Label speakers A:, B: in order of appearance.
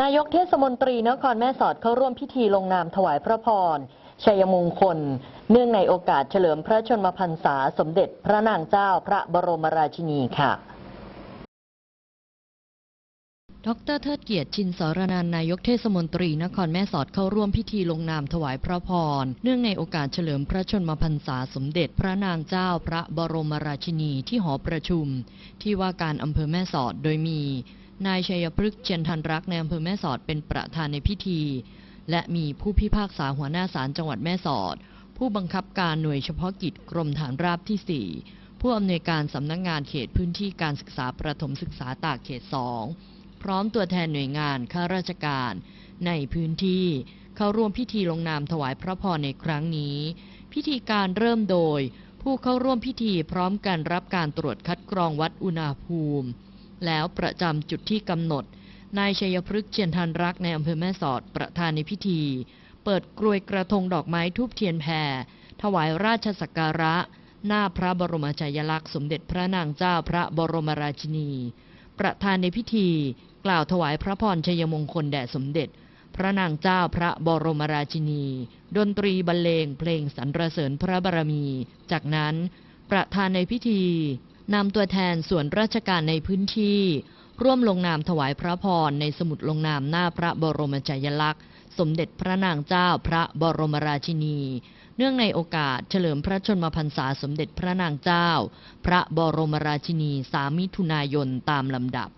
A: นายกเทศมนตรีนครแม่สอดเข้าร่วมพิธีลงนามถวายพระพร ชัยมงคล เนื่องในโอกาสเฉลิมพระชนมพรรษาสมเด็จพระนางเจ้าพระบรมราชินีค่ะ
B: ดรเทิดเกียรติชินสรนันนายกเทศมนตรีนครแม่สอดเข้าร่วมพิธีลงนามถวายพระพร เนื่องในโอกาสเฉลิมพระชนมพรรษาสมเด็จพระนางเจ้าพระบรมราชินีที่หอประชุม ที่ว่าการอำเภอแม่สอดโดยมี นายชัยพฤกษ์เจียนทันรักในอำเภอแม่สอดเป็นประธานในพิธี และมีผู้พิพากษาหัวหน้าศาลจังหวัดแม่สอด ผู้บังคับการหน่วยเฉพาะกิจกรมฐานราบที่ 4 ผู้อำนวยการสำนักงงานเขตพื้นที่การศึกษาประถมศึกษาตากเขต 2 พร้อมตัวแทนหน่วยงานข้าราชการในพื้นที่ เข้าร่วมพิธีลงนามถวายพระพรในครั้งนี้ พิธีการเริ่มโดย ผู้เข้าร่วมพิธีพร้อมกันรับการตรวจคัดกรองวัดอุณหภูมิ แล้วประจำจุดที่กำหนด นายชัยพฤกษ์เชียนทันรักในอำเภอแม่สอดประธานในพิธี เปิดกรวยกระทงดอกไม้ทูบเทียนแผ่ถวายราชสักการะ หน้าพระบรมฉายลักษณ์สมเด็จพระนางเจ้าพระบรมราชินี ประธานในพิธี กล่าวถวายพระพรชัยมงคลแด่สมเด็จ พระนางเจ้าพระบรมราชินี ดนตรีบรรเลงเพลงสรรเสริญพระบารมี จากนั้นประธานในพิธี นำตัวแทนส่วนราชการในพื้นที่ ร่วมลงนามถวายพระพรในสมุดลงนามหน้าพระบรมฉายลักษณ์ สมเด็จพระนางเจ้าพระบรมราชินี เนื่องในโอกาสเฉลิมพระชนมพรรษาสมเด็จพระนางเจ้า พระบรมราชินี 3 มิถุนายนตามลำดับ